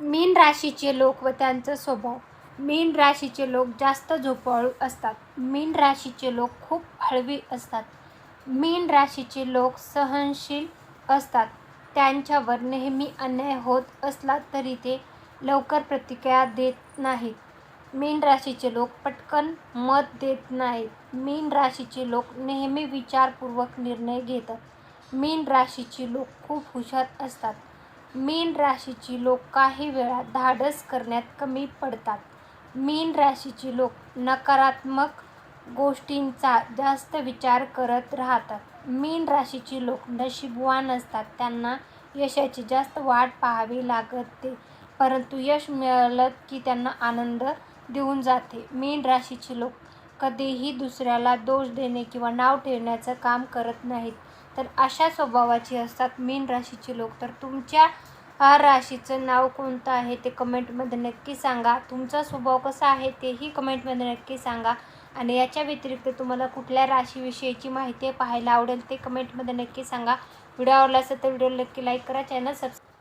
मीन राशीचे लोक व त्यांचा स्वभाव. मीन राशीचे लोक जास्त झोपाळू असतात. मीन राशीचे लोक खूप हळवी असतात. मीन राशीचे लोक सहनशील असतात. त्यांच्यावर नेहमी अन्याय होत असला तरी ते लवकर प्रतिक्रिया देत नाहीत. मीन राशीचे लोक पटकन मत देत नाहीत. मीन राशीचे लोक नेहमी विचारपूर्वक निर्णय घेतात. मीन राशीची लोक खूप हुशार असतात. मीन राशीची लोक काही वेळा धाडस करण्यात कमी पडतात. मीन राशीची लोक नकारात्मक गोष्टींचा जास्त विचार करत राहतात. मीन राशीची लोक नशीबवान असतात. त्यांना यशाची जास्त वाट पाहावी लागते. परंतु यश मिळालं की त्यांना आनंद देऊन जाते. मीन राशीची लोक कधीही दुसऱ्याला दोष देणे किंवा नाव ठेवण्याचं काम करत नाहीत. तर अशा स्वभावाची असतात मीन राशीचे लोक. तर तुमच्या राशीचं नाव कोणतं आहे ते कमेंटमध्ये नक्की सांगा. तुमचा स्वभाव कसा आहे तेही कमेंटमध्ये नक्की सांगा. आणि याच्या व्यतिरिक्त तुम्हाला कुठल्या राशीविषयीची माहिती पाहायला आवडेल ते कमेंटमध्ये नक्की सांगा. व्हिडिओ आवडला असेल तर व्हिडिओला नक्की लाईक करा. Channel subscribe